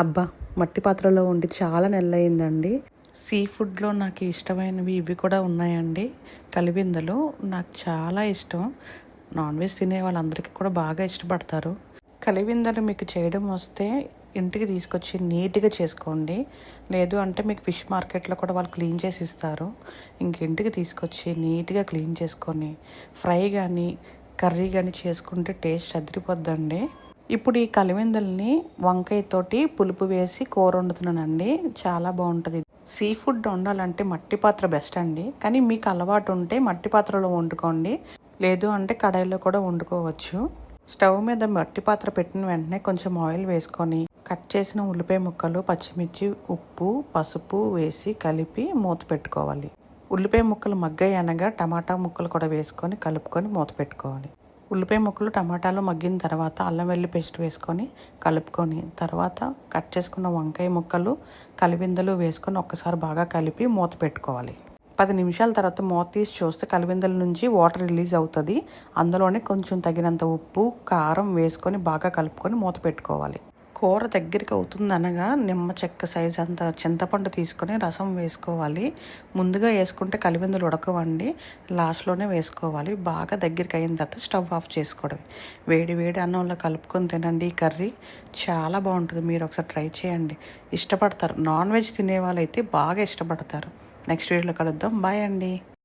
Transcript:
అబ్బా మట్టి పాత్రలో వండి చాలా నెలలైందండి సీ ఫుడ్లో నాకు ఇష్టమైనవి ఇవి కూడా ఉన్నాయండి. కలిబిందలు నాకు చాలా ఇష్టం. నాన్ వెజ్ తినే వాళ్ళందరికీ కూడా బాగా ఇష్టపడతారు. కలిబిందలు మీకు చేయడం వస్తే ఇంటికి తీసుకొచ్చి నీట్గా చేసుకోండి. లేదు అంటే మీకు ఫిష్ మార్కెట్లో కూడా వాళ్ళు క్లీన్ చేసి ఇస్తారు. ఇంక ఇంటికి తీసుకొచ్చి నీట్గా క్లీన్ చేసుకొని ఫ్రై కానీ కర్రీ కానీ చేసుకుంటే టేస్ట్ అదిరిపోద్దండి. ఇప్పుడు ఈ కలివిందల్ని వంకాయతోటి పులుపు వేసి కూర వండుతున్నానండి. చాలా బాగుంటుంది. సీ ఫుడ్ వండాలంటే మట్టి పాత్ర బెస్ట్ అండి. కానీ మీకు అలవాటు ఉంటే మట్టి పాత్రలో వండుకోండి. లేదు అంటే కడాయిలో కూడా వండుకోవచ్చు. స్టవ్ మీద మట్టి పాత్ర పెట్టిన వెంటనే కొంచెం ఆయిల్ వేసుకొని కట్ చేసిన ఉల్లిపాయ ముక్కలు పచ్చిమిర్చి ఉప్పు పసుపు వేసి కలిపి మూత పెట్టుకోవాలి. ఉల్లిపాయ ముక్కలు మగ్గాయి అనగా టమాటా ముక్కలు కూడా వేసుకొని కలుపుకొని మూత పెట్టుకోవాలి. ఉల్లిపాయ ముక్కలు టమాటాలు మగ్గిన తర్వాత అల్లం వెల్లి పేస్ట్ వేసుకొని కలుపుకొని తర్వాత కట్ చేసుకున్న వంకాయ ముక్కలు కలిబిందలు వేసుకొని ఒక్కసారి బాగా కలిపి మూత పెట్టుకోవాలి. పది నిమిషాల తర్వాత మూత తీసి చూస్తే కలిబిందల నుంచి వాటర్ రిలీజ్ అవుతుంది. అందులోనే కొంచెం తగినంత ఉప్పు కారం వేసుకొని బాగా కలుపుకొని మూత పెట్టుకోవాలి. కూర దగ్గరికి అవుతుంది అనగా నిమ్మ చెక్క సైజ్ అంత చింతపండు తీసుకొని రసం వేసుకోవాలి. ముందుగా వేసుకుంటే కలిబిందులు ఉడకవండి. లాస్ట్లోనే వేసుకోవాలి. బాగా దగ్గరికి అయిన తర్వాత స్టవ్ ఆఫ్ చేసుకోవడం వేడి వేడి అన్నంలో కలుపుకొని తినండి ఈ కర్రీ. చాలా బాగుంటుంది. మీరు ఒకసారి ట్రై చేయండి. ఇష్టపడతారు. నాన్ వెజ్ తినే వాళ్ళైతే బాగా ఇష్టపడతారు. నెక్స్ట్ వీడియోలో కలుద్దాం. బాయ్ అండి.